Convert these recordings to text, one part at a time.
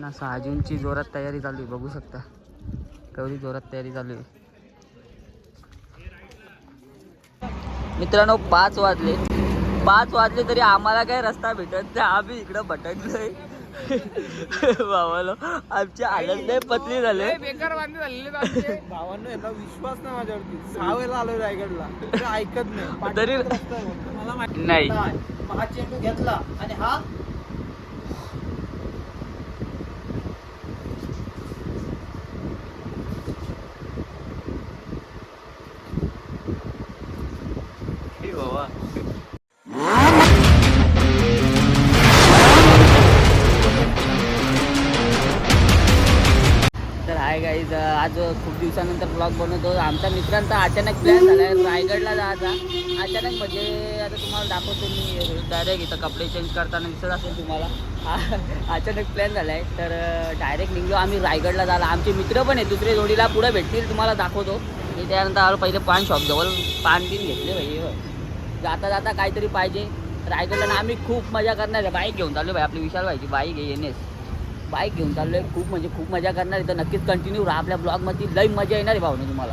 ना सहा जूनची जोरात तयारी चालू आहे बघू शकता. केवढी जोरात तयारी चालू आहे. मित्रांनो पाच वाजले. पाच वाजले तरी आम्हाला काही रस्ता भेटत नाही. आम्ही इकडं भटकलोय. भावाला आमची नाही पतली झाले. बेकार वांदे झालेले भावांनो यांना विश्वास नाही माझ्यावरती. सहा वेळेला आलोय रायगडला. ऐकत नाही. तरी मला माहिती नाही. हा चेंडू घेतला आणि हा आज खूप दिवसानंतर ब्लॉग बनवतो. आमच्या मित्रांचा अचानक प्लॅन झाला आहे. रायगडला जायचा. अचानक म्हणजे आता तुम्हाला दाखवतो मी. डायरेक्ट इथं कपडे चेंज करताना दिसत असेल तुम्हाला. अचानक प्लॅन झाला आहे. तर डायरेक्ट निघलो आम्ही रायगडला जायला. आमचे मित्र पण आहेत दुसरे जोडीला पुढे भेटतील तुम्हाला दाखवतो. मी त्यानंतर आलो पहिले पान शॉप जवळ. पान बिन घेतले भाई हो. जाता जाता काहीतरी पाहिजे. रायगडला आम्ही खूप मजा करणार आहे. बाईक घेऊन चाललो भाई आपली विशाल व्हायची बाईक आहे एन एस. बाईक घेऊन चाललोय. खूप म्हणजे खूप मजा करणार आहे. तर नक्कीच कंटिन्यू राहा आपल्या ब्लॉगमध्ये लई मजा येणार आहे भावने तुम्हाला.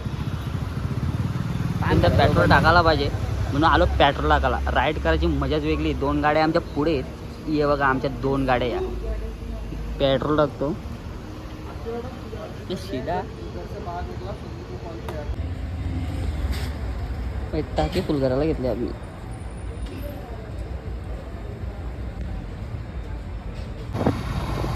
नंतर पेट्रोल टाकायला पाहिजे. म्हणून आलो पेट्रोल टाकायला. राईड करायची मजाच वेगळी. दोन गाड्या आमच्या पुढे आहेत. ये बघा आमच्या दोन गाड्या या. पेट्रोल टाकतो. हे टाकी फुल करायला घेतली आम्ही.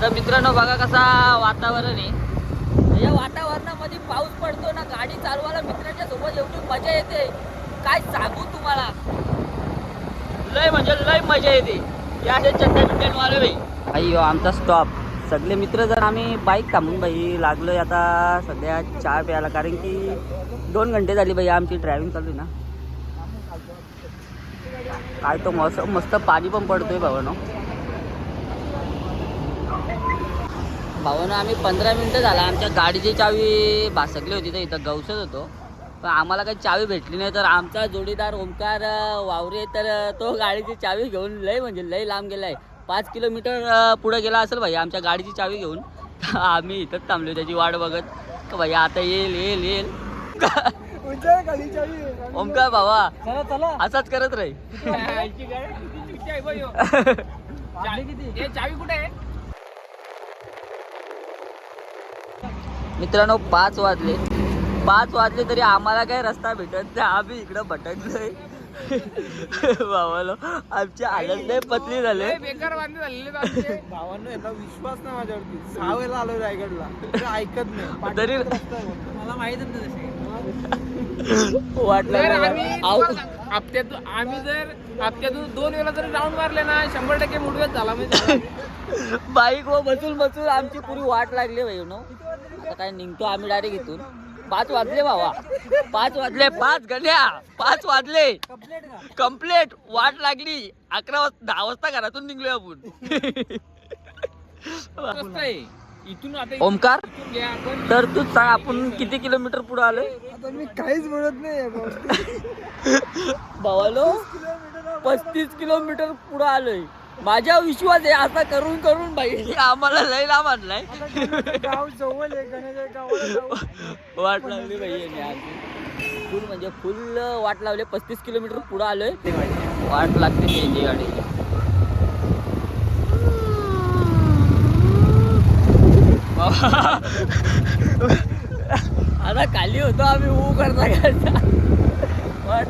तर मित्रांनो बघा कसा वातावरण आहे. या वातावरणामध्ये पाऊस पडतो ना गाडी चालवायला मित्रांच्या सोबत एवढी मजा येते. काय सांगू तुम्हाला? लय म्हणजे लय मजा येते. या असे चंदन बिंदन वाले बाई. अय्यो हो, आमचा स्टॉप सगळे मित्र जर आम्ही बाईक थांबून बाई लागलोय आता सध्या चहा प्यायला. कारण की दोन घंटे झाली बाई आमची ड्रायव्हिंग चालू आहे ना. काय तो मस्त मस्त पाणी पण पडतोय भावानो. भावानं आम्ही पंधरा मिनटं झाला. आमच्या गाडीची चावी भासकली होती तर इथं गवसत होतो. पण आम्हाला काही चावी भेटली नाही तर आमचा जोडीदार ओंकार वावरे तर तो गाडीची चावी घेऊन लय म्हणजे लय लांब गेला आहे पाच किलोमीटर पुढं गेला असेल भाई आमच्या गाडीची चावी घेऊन. आम्ही इथंच थांबलो त्याची वाट बघत. का भाई आता येईल येईल येईल. ओंकार भावा चला चला. असाच करत राही चावी कुठे आहे? मित्रांनो पाच वाजले. पाच वाजले तरी आम्हाला काही रस्ता भेटत नाही. आम्ही इकडं भटकलोय. भावाला आमची नाही पतली झाले. बेकार वांदे झालेले भावांनो यांना विश्वास नाही माझ्यावरती. सहा वेळेला आलोय रायगडला. ऐकत नाही. तरी मला माहितच नाही वाटलं हप्त्यातून आम्ही जर हप्त्यातून दोन वेळा जर राऊंड मारले ना शंभर टक्के मुडवेच झाला म्हणजे. बाईक व बसून बसून आमची पुरी वाट लागली भाई नो आता काय निघतो आम्ही डायरेक्ट इथून. पाच वाजले भावा. पाच वाजले पाच गण्या. पाच वाजले. कम्प्लेट वाट लागली. अकरा वाजता दहा वाजता घरातून निघलोय आपण. इथून आता ओमकार? तर तू सांग आपण किती किलोमीटर पुढे आलोय? आता मी काहीच बोलत नाही भावालो पस्तीस किलोमीटर पुढे आलोय. माझ्या विश्वास आहे असा करून करून बाई. आम्हाला लय लांब आणलाय. गाव जवळ आहे गणेश गावाला वाट लावली बाई फुल म्हणजे फुल वाट लावली पस्तीस किलोमीटर पुढे आलोय. वाट लागते त्यांची गाडी. आता खाली होतो आम्ही ऊ करता करता. पण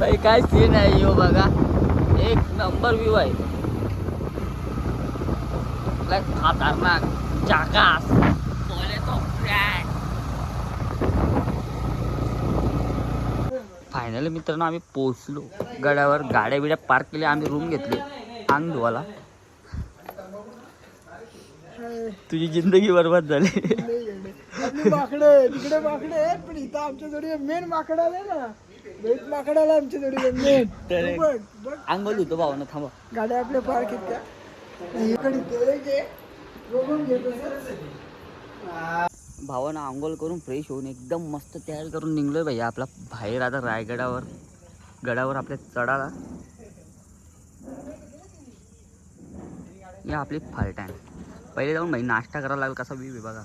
काही काय सीन आहे यो बघा. एक नंबर व्ह्यू आहे. लय खतरनाक. जागास. फायनली मित्रांनो आम्ही पोहोचलो. गडावर गाड्या बिड्या पार्क केल्या आम्ही रूम घेतली. अंग धुवाला तुझी जिंदगी बरबाद झाली. माकडं तिकडे माकडे आहेत पण इथं आमच्या जोडी मेन माकड आले ना. मेन माकड आला आमच्या जोडी मेन तर बघ बघ. अंगोल होतो भावानं थांबा गाड्या आपल्या इकडे बघून. भावानं आंघोळ करून फ्रेश होऊन एकदम मस्त तयार करून निघलोय भैया आपला बाहेर आता रायगडावर गडावर आपल्या चढाला. ही आपली फलटण पहिले जाऊन भाई नाश्ता करायला लागेल कसा आहे बघा.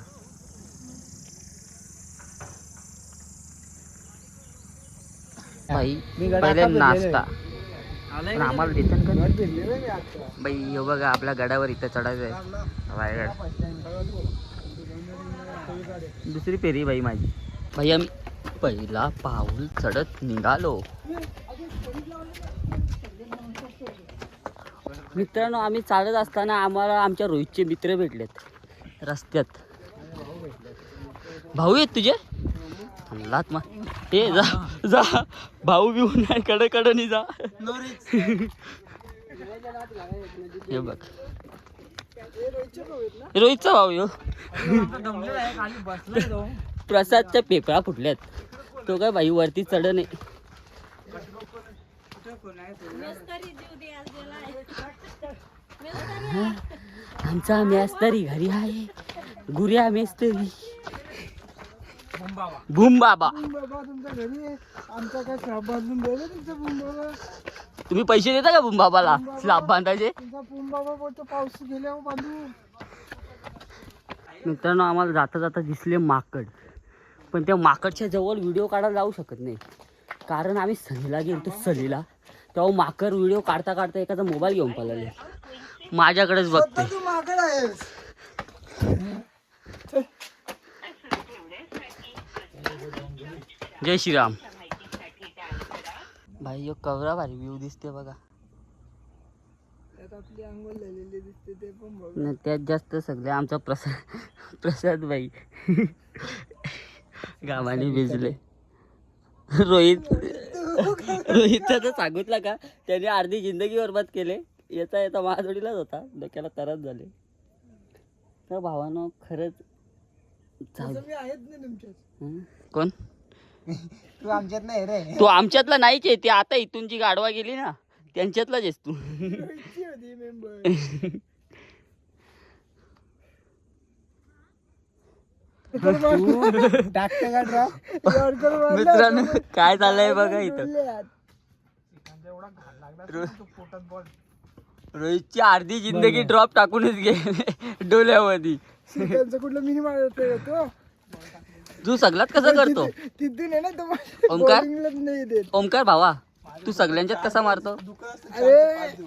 भाई पहिले. नाश्ता. आम्हाला आता. बाई हे बघा आपल्या गडावर इथं चढायचं आहे रायगड दुसरी फेरी बाई माझी. भाई आम्ही पहिला पाऊल चढत निघालो. मित्रांनो आम्ही चालत असताना आम्हाला आमच्या रोहितचे मित्र भेटलेत रस्त्यात. भाऊ आहेत तुझे? लात मा ते जा जा. भाऊ बिऊ नाही कडे कडे जा. हे बघ. रोहितचा भाऊ यो हो. प्रसादच्या पेपरा फुटल्यात. तो काय भाई वरती चढ नाही. आमचा मेस्तरी घरी आहे. गुऱ्या मेस्तरी. भूम बाबा घरी आहे. तुम्ही पैसे देता का भूम बाबाला स्लाब बांधायचे? मित्रांनो आम्हाला जाता जाता दिसले माकड. पण त्या माकडच्या जवळ व्हिडिओ काढायला जाऊ शकत नाही. कारण आम्ही सलीला गेलो सलीला. तेव्हा माकड व्हिडिओ काढता काढता एखादा मोबाईल घेऊन पळाले. माझ्याकडेच बघते तू माकड जय श्रीराम. भाई यो कवरा भारी व्ह्यू दिसते बघा. त्यात आपली अंघोळ झालेली दिसते ते पण बघ. न त्यात जास्त सगळे आमचा प्रसाद प्रसाद भाई. गावाने भिजले. रोहित. रोहितचं तर सांगितलं का? त्याने अर्धी जिंदगी बरबाद केले. याचा याचा महाजोडीलाच होता. डोक्याला तरच झाले. तर भावानं खरंच हं? कोण? तू आमच्यात नाही रे. तू आमच्यातला नाहीच आहे. ते आता इथून जी गाडवा गेली ना त्यांच्यातलाच आहेस तू रोहितची होती मेंबर टाकते का ड्रॉप? मित्रांनो काय चाललंय बघा इथं? रोहितची अर्धी जिंदगी ड्रॉप टाकूनच गेले डोल्यामध्ये कुठलं मिनी तो? तू सगळ्यात कसं करतो? तिथून आहे ना तो ओमकार? ओमकार भावा तू सगळ्यांच्यात कसा मारतो? अरे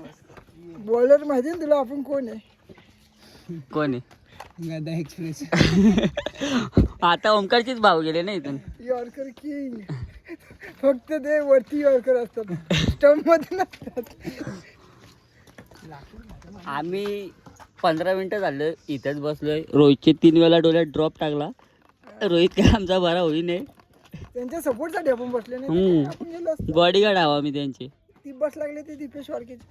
बॉलर माहिती ना तुला आपण कोण आहे? कोण आहे? गदा एक्सप्रेस. आता ओमकारचीच भाव गेले ना इथून. Yorker king. फक्त ते वरती यॉर्कर असतात. स्टंपमध्ये नसतात. आम्ही पंधरा मिनिटं झालं इथंच बसलोय. रोहितचे तीन वेळा डोळ्यात ड्रॉप टाकला. रोहित काय आमचा बरा होई नाही. त्यांच्या सपोर्टसाठी आपण बसले नाही बॉडीगार्ड हवा मी त्यांचे. ती बस लागली ती दीपेश वारकेची.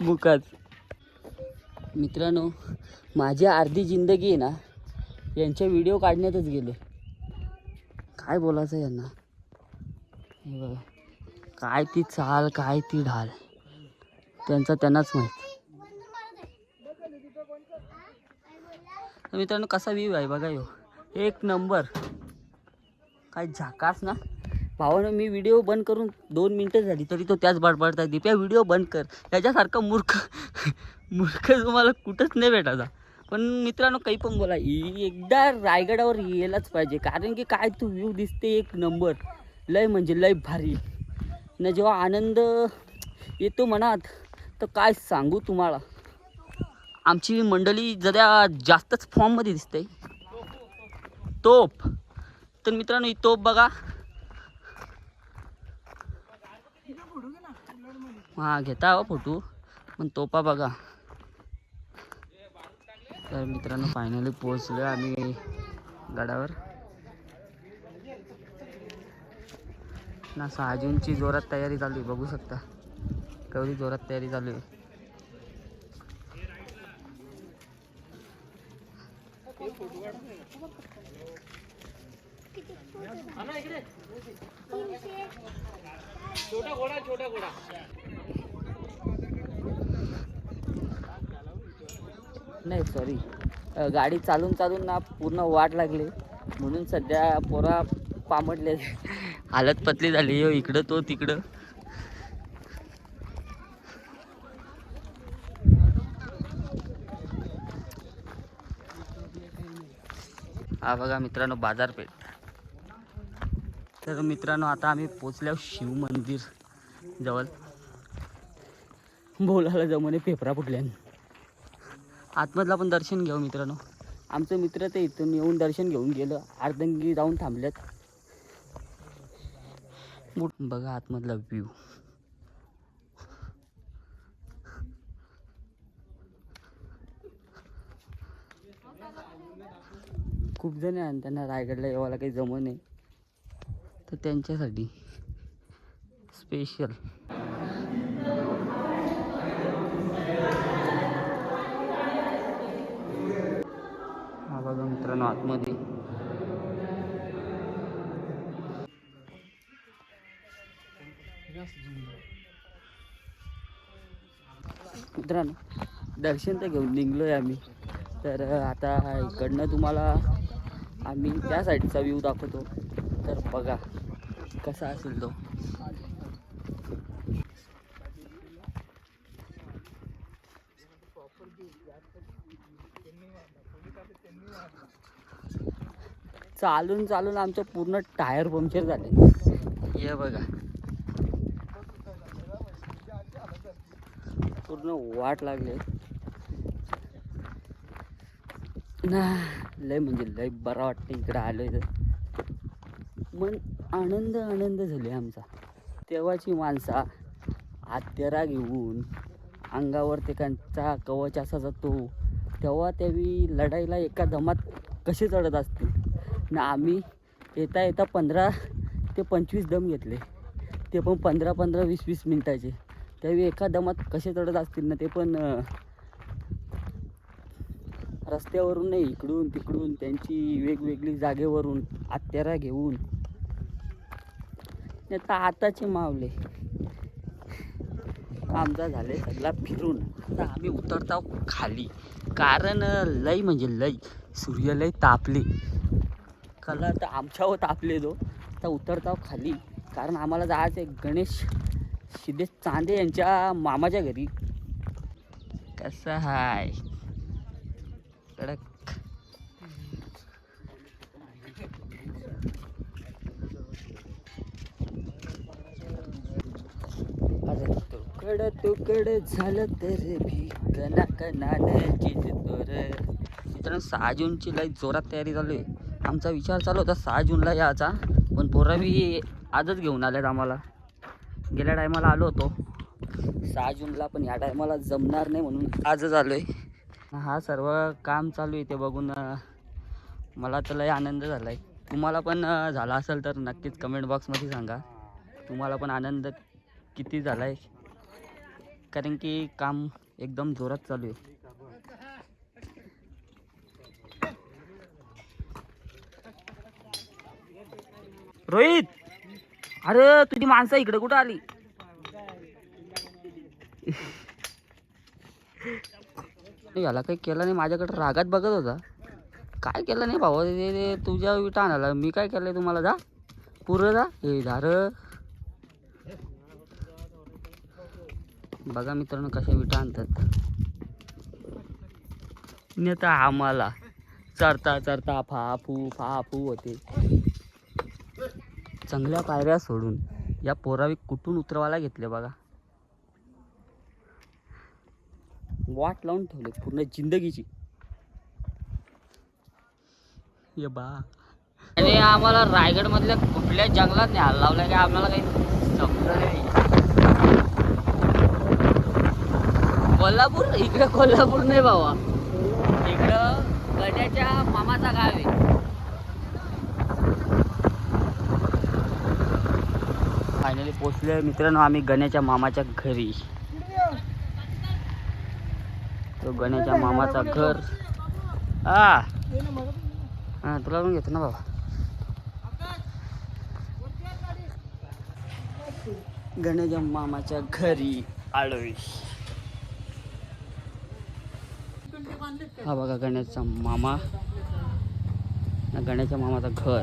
मुखात मित्रांनो माझी अर्धी जिंदगी आहे ना यांच्या व्हिडिओ काढण्यातच गेले काय बोलायचं यांना? हे बघा. काय ती चाल काय ती ढाल. त्यांचा त्यांनाच माहीत. मित्रांनो कसा व्ह्यू आहे बघा यो. एक नंबर. काय झाकास ना? भावानं मी व्हिडिओ बंद करून दोन मिनटं झाली तरी तो त्याच बडबडता दिप्या व्हिडिओ बंद कर. याच्यासारखा मूर्ख. मूर्ख तुम्हाला कुठंच नाही भेटायचा. पण मित्रांनो काही पण बोला. एकदा रायगडावर यायलाच पाहिजे. कारण की काय तू व्ह्यू दिसते एक नंबर लय म्हणजे लय भारी. न जेव्हा आनंद येतो मनात तर काय सांगू तुम्हाला? आमची मंडळी जरा जास्तच फॉर्ममध्ये दिसते. तोप. तर मित्रांनो ही तोप बघा. हा घेता हो फोटो. पण तोपा बघा. तर मित्रांनो फायनली पोहोचलो आम्ही गडावर. ना सहा जूनची जोरात तयारी चालू आहे बघू शकता. केवढी जोरात तयारी चालू आहे. नाही सॉरी गाडी चालून चालून ना पूर्ण वाट लागली. म्हणून सध्या पोरा पामडले. हालत पतली झाली हो इकडं तो तिकडं. हा बघा मित्रांनो बाजारपेठ. तर मित्रांनो आता आम्ही पोचल्या शिव मंदिर जवळ. बोलायला जाऊ म्हणे पेपरा फुटल्यान. आतमधला पण दर्शन घेऊ मित्रांनो. आमचं मित्र ते इथून येऊन दर्शन घेऊन गेलं. अर्धंगी जाऊन थांबल्यात बघा आतमधला व्ह्यू खूप जण आहे आणि त्यांना रायगडला यावायला काही जमत नाही. तर त्यांच्यासाठी स्पेशल मित्रांनो आतमध्ये. मित्रांनो दर्शन तर घेऊन निघलोय आम्ही. तर आता इकडनं तुम्हाला आम्ही त्या साईडचा व्ह्यू दाखवतो. तर बघा कसा असेल तो. चालून चालून आमचं पूर्ण टायर पंक्चर झाले. हे बघा. पूर्ण वाट लागले. ना लय म्हणजे लय बरं वाटतं इकडं आलोय तर. मन आनंद आनंद झाले आमचा. तेव्हाची माणसा आत्यारा घेऊन अंगावर ते त्यांचा कवच असा जातो तेव्हा त्यावेळी लढाईला एका दमात कसे चढत असतील? ना आम्ही येता येता पंधरा ते पंचवीस दम घेतले. ते पण पंधरा पंधरा वीस वीस मिनटाचे. त्यावेळी एका दमात कसे चढत असतील ना ते पण रस्त्यावरून नाही इकडून तिकडून त्यांची वेगवेगळी जागेवरून आत्यारा घेऊन. नाही तर आताचे मावले. आमचा झाले सगळा फिरून. आता आम्ही उतरताव खाली. कारण लई लय म्हणजे लय. सूर्य लय तापले. कला तर आमच्यावर तापले तो आता उतरताव खाली. कारण आम्हाला जायचं आहे गणेश सिद्धेश चांदे यांच्या मामाच्या घरी. कसं हाय? कडक. अरे तुकड तुकड झालं तर भी कना कनानं चिजतोर मित्रांनो सहा जूनची लई जोरात तयारी चालू आहे. आमचा विचार चालू होता सहा जूनला यायचा पण पोरावी आजच घेऊन आल्यात आम्हाला. गेल्या टायमाला आलो होतो. सहा जूनला पण या टायमाला जमणार नाही म्हणून आजच आलो आहे हा सर्व काम चालू आहे ते बघून मला तर लय आनंद झाला आहे तुम्हाला पण झाला असेल तर नक्कीच कमेंट बॉक्समध्ये सांगा. तुम्हाला पण आनंद किती झाला आहे कारण की काम एकदम जोरात चालू आहे. रोहित! अरे तुझी माणसं इकडे कुठं आली? याला काही केलं नाही. माझ्याकडे रागात बघत होता. काय केलं नाही भाऊ? ते तुझ्या विटा आणायला. मी काय केलंय तुम्हाला? जा. पुरं जा. हे धार बघा मित्रांनो कशा विटा आणतात. नेता आम्हाला चरता चरता फाफू फाफू होते. चांगल्या पायऱ्या सोडून या पोरावी कुठून उतरवायला घेतले बघा. वाट लावून ठेवले पूर्ण जिंदगीची. ये बा. आणि आम्हाला रायगड मधल्या कुठल्या जंगलात नाही हाल लावलाय का आम्हाला काही समजलं नाही. कोल्हापूर? इकडे कोल्हापूर नाही बाबा इकडं गड्याच्या मामाचा गाव आहे. फायनली पोचले मित्रांनो आम्ही गण्याच्या मामाच्या घरी. तो गण्याच्या मामाचा घर. हा हा तुला पण घेतो ना बाबा. गण्याच्या मामाच्या घरी आलोय. हा बघा गण्याचा मामा. ना गण्याच्या मामाचं घर.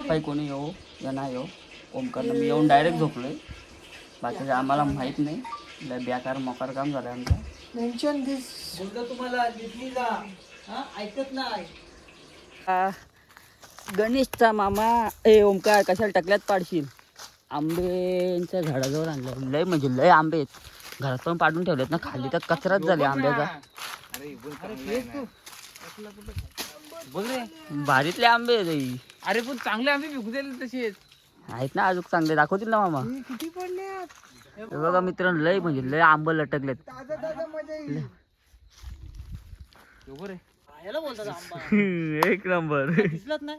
काही कोणी येऊ? या नाही येऊ. ओमकारनं मी येऊन डायरेक्ट झोपलोय. बाकीचं आम्हाला माहीत नाही. लय बेकार मोकार काम झालं आमचं. मेन्शन दिस बोलतो तुम्हाला हा? ऐकत नाही. आ, गणेशचा मामा ए ओमकार कशाला टकल्यात पाडशील? आंब्यांच्या झाडाजवळ आणलं लय म्हणजे लय आंबे आहेत. घरात पण पाडून ठेवलेत ना खाली तर कचराच झाली आंब्याचा अरे बोल आहे रे. भारीतले आंबे आहेत. हे. अरे पण चांगले आंबे विकू दिले तसेच. आहेत ना अजून चांगले. दाखवतील ना मामा? हे किती पडल्यात हे बघा मित्रांनो लय म्हणजे लय आंब लटकलेत. ताजा ताजा मजा येईल. बरोबर आहे याला बोलतात आंबा. एक नंबर. दिसलाच नाही.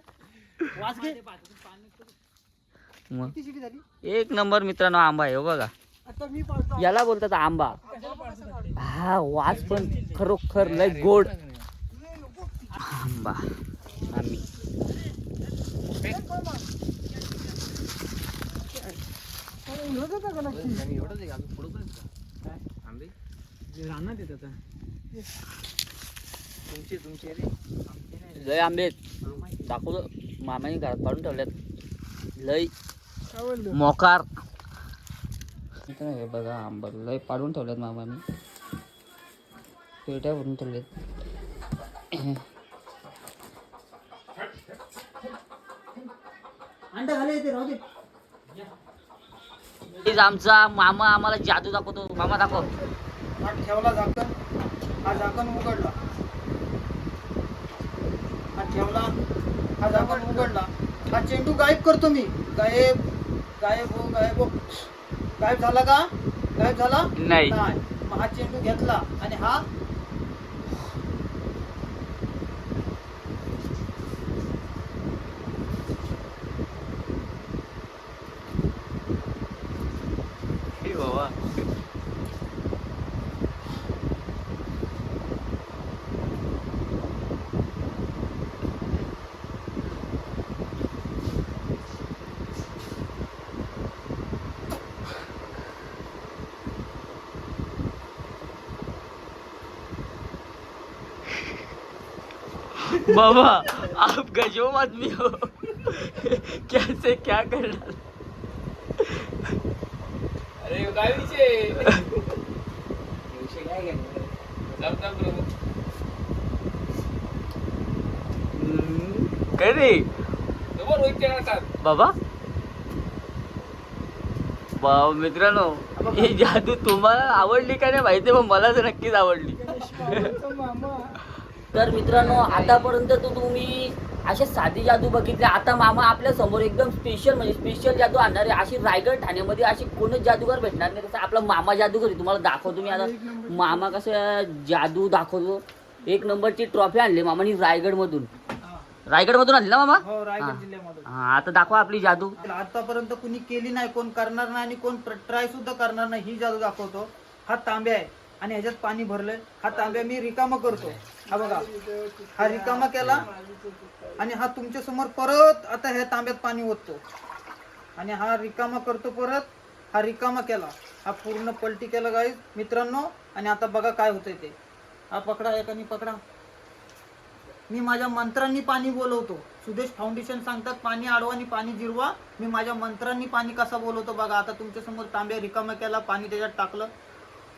वास घे. मग. किती शिटी झाली? एक नंबर मित्रांनो आंबा आहे हो बघा. आता मी पाडतो याला बोलतात आंबा. पाडतो? हा वास पण खरोखर लय गोड. आंबा. आम्ही. होता का नक्की? एवढंच आहे का अजून पुढं पण आहेत का? आंबे रानात येतात तुमचे तुमचे रे. लय आंबे आहेत. दाखवतो मामाने घरात पाडून ठेवल्यात. लय मोकार. हे बघा आंबा लय पाडून ठेवल्यात मामाने. पेट्या भरून ठेवल्यात. अंडा घाले येते राहू दे. प्लीज आमचा मामा आम्हाला जादू दाखवतो. मामा दाखव. हा ठेवला झाकण. हा झाकण उघडला. हा ठेवला. हा झाकण उघडला. हा चेंडू गायब करतो मी. गायब गायब हो गायब हो. गायब झाला का? गायब झाला? नाही. मग हा चेंडू घेतला. आणि हा बाबा आप गजब आदमी हो कैसे क्या कर अरे काय बाबा? मित्रांनो ही जादू तुम्हाला आवडली का नाही माहिती पण मलाच नक्कीच आवडली. तर मित्रांनो आतापर्यंत तो तुम्ही असे साधी जादू बघितले. आता मामा आपल्यासमोर एकदम स्पेशल म्हणजे स्पेशल जादू आणणार आहे अशी रायगड ठाण्यामध्ये अशी कोणच जादूगार भेटणार नाही. तसं आपला मामा जादूगर आहे. तुम्हाला दाखवतो मी आता. मामा कसं जादू दाखवतो. एक नंबरची ट्रॉफी आणली मामानी रायगड मधून रायगड मधून आणली ना मामा? हो हा. रायगड जिल्ह्यामधून. हा आता दाखवा आपली जादू. आतापर्यंत कुणी केली नाही कोण करणार नाही आणि कोण ट्राय सुद्धा करणार नाही ही जादू दाखवतो. हा तांब्या आहे. आणि ह्याच्यात पाणी भरलंय. हा तांब्या मी रिकामा करतो. हा बघा. हा रिकामा केला. आणि हा तुमच्यासमोर परत आता ह्या तांब्यात पाणी ओततो. आणि हा रिकामा करतो परत. हा रिकामा केला. हा पूर्ण पलटी केला गाईज मित्रांनो आणि आता बघा काय होतंय ते. हा पकडा एकाने पकडा. मी माझ्या मंत्रांनी पाणी बोलवतो. सुदेश फाउंडेशन सांगतात पाणी आडवानी आणि पाणी जिरवा. मी माझ्या मंत्रांनी पाणी कसा बोलवतो बघा. आता तुमच्यासमोर तांब्या रिकामा केला पाणी त्याच्यात टाकलं.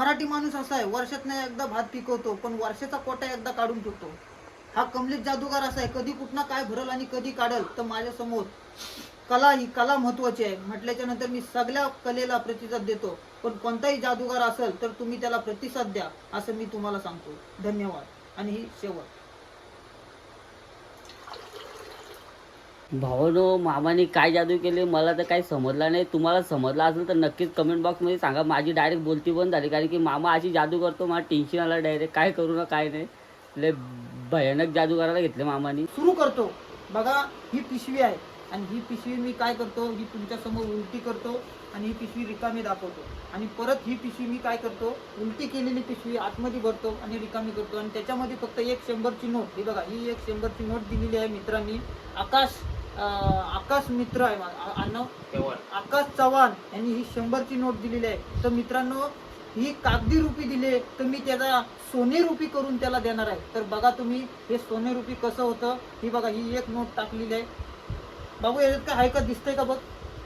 मराठी माणूस असा आहे वर्षात नाही एकदा भात पिकवतो पण वर्षाचा कोटा एकदा काढून ठेवतो. हा कमलेश जादूगार असा आहे कधी कुठनं काय भरल आणि कधी काढल तर माझ्यासमोर कला ही कला महत्वाची आहे. म्हटल्याच्या नंतर मी सगळ्या कलेला प्रतिसाद देतो. पण कोणताही जादूगार असेल तर तुम्ही त्याला प्रतिसाद द्या असं मी तुम्हाला सांगतो. धन्यवाद. आणि ही शेवट. भावानो मामाने काय जादू केले मला तर काही समजला नाही. तुम्हाला समजला असेल तर नक्कीच कमेंट बॉक्समध्ये सांगा. माझी डायरेक्ट बोलती बंद झाली. कारण की मामा अशी जादू करतो मला टेन्शन आलं डायरेक्ट काय करू ना काय नाही. लय भयानक जादू करायला घेतले मामाने. सुरू करतो. बघा ही पिशवी आहे. आणि ही पिशवी मी काय करतो? ही तुमच्यासमोर उलटी करतो आणि ही पिशवी रिकामी दाखवतो. आणि परत ही पिशवी मी काय करतो? उलटी केलेली पिशवी आतमध्ये भरतो आणि रिकामी करतो. आणि त्याच्यामध्ये फक्त एक शंभरची नोट ही बघा ही एक शंभरची नोट दिलेली आहे मित्रांनी. आकाश आकाश मित्र आहे आकाश चव्हाण. यांनी ही शंभरची नोट दिलेली आहे. तर मित्रांनो ही कागदी रुपी दिली तर मी त्याचा सोने रुपी करून त्याला देणार आहे. तर बघा तुम्ही हे सोने रुपी कसं होतं? ही बघा ही एक नोट टाकलेली आहे. बाबू याच्यात काय आहे का? दिसतंय का बघ?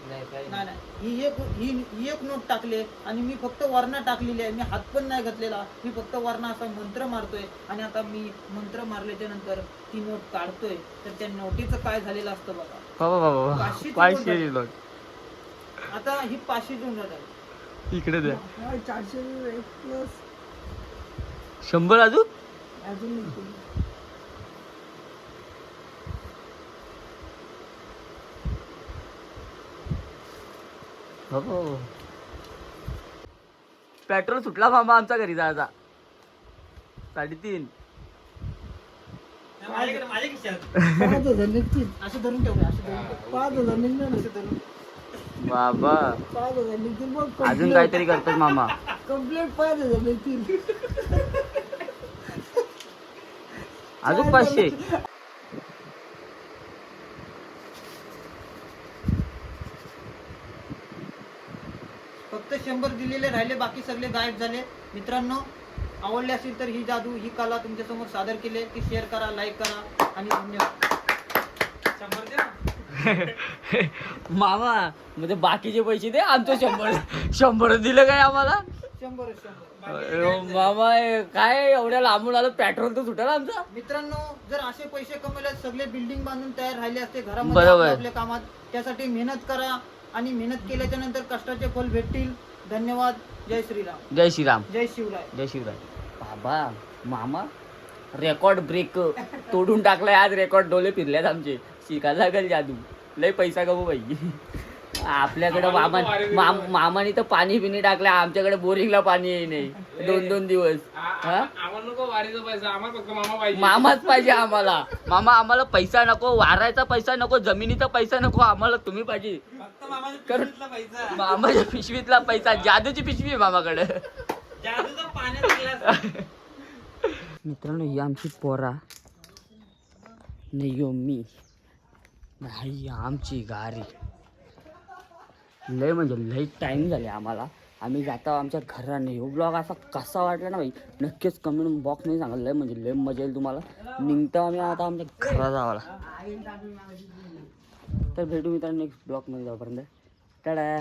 नाही नाही नाही. ही एक ही ही एक नोट टाकली आहे आणि मी फक्त वर्ण टाकलेली आहे. मी हात पण नाही घातलेला. मी फक्त वर्ण असा मंत्र मारतोय आणि आता मी मंत्र मारल्याच्या नंतर ती नोट काढतोय. तर त्या नोटीचं काय झालेलं असतं बघा. पाचशे नोट आता ही पाचशेची नोट आहे इकडे द्या. चारशे प्लस शंभर अजून? अजून हो. पेट्रोल सुटला मामा आमचा घरी जायचा साडेतीन. माझ्याकडे माझ्या खिशात पाच हजार निघतील. असं धरून ठेवूया असं धरून ठेव. पाच हजार निघणार असं धरून. बाबा. पाच हजार निघतील. मग अजून काहीतरी करतात मामा. कंप्लीट पाच हजार निघतील. अजून पाचशे. शंभर दिलेले राहिले बाकी सगळे गायब झाले. मित्रांनो आवडले असेल तर ही जादू ही कला तुमच्यासमोर सादर केली. की शेअर करा लाईक करा आणि धन्यवाद. मामा म्हणजे बाकीचे पैसे दे आमचं शंभर. शंभर दिलं काय आम्हाला? शंभर मामा काय एवढ्या लांबून आलं? पेट्रोल तर सुटेल आमचं. मित्रांनो जर असे पैसे कमवले सगळे बिल्डिंग बांधून तयार राहिले असते घरामध्ये आपल्या कामात त्यासाठी मेहनत करा. आणि मेहनत केल्याच्यानंतर कष्टाचे फल भेटतील. धन्यवाद जय श्रीराम. जय श्रीराम. जय शिवराय. जय शिवराय. बाबा मामा रेकॉर्ड ब्रेक तोडून टाकलाय आज रेकॉर्ड डोले फिरल्यात आमचे. शिकायला लागेल जादू. लय पैसा कमू पाहिजे आपल्याकडे मामा माम- मामाने तर पाणी बिनी टाकलं आमच्याकडे बोरिंगला पाणी येई नाही. दोन दोन दिवस. हा? आ- आम्हाला नको वारीचा पैसा. आम्हाला फक्त मामा पाहिजे. मामाच पाहिजे आम्हाला. मामा आम्हाला पैसा नको. वारायचा पैसा नको. जमिनीचा पैसा नको. आम्हाला तुम्ही पाहिजे. फक्त मामाच्या पिशवीतला पैसा. मामाच्या पिशवीतला पैसा. जादूची पिशवी आहे मामाकडे. जादूचा मित्रांनो ही आमची पोरा. नाही मी. नाही आमची गाडी लय म्हणजे लय टाईम झाले आम्हाला. आम्ही जातो आमच्या घराने. ह्यो ब्लॉग असा कसा वाटला ना भाई नक्कीच कमेंट बॉक्स नाही सांगा. लय म्हणजे लय मजा येईल तुम्हाला. निघतो आम्ही आता आमच्या घरा जावाला. तर भेटू मित्रांनो नेक्स्ट ब्लॉगमध्ये जाऊपर्यंत. टाळा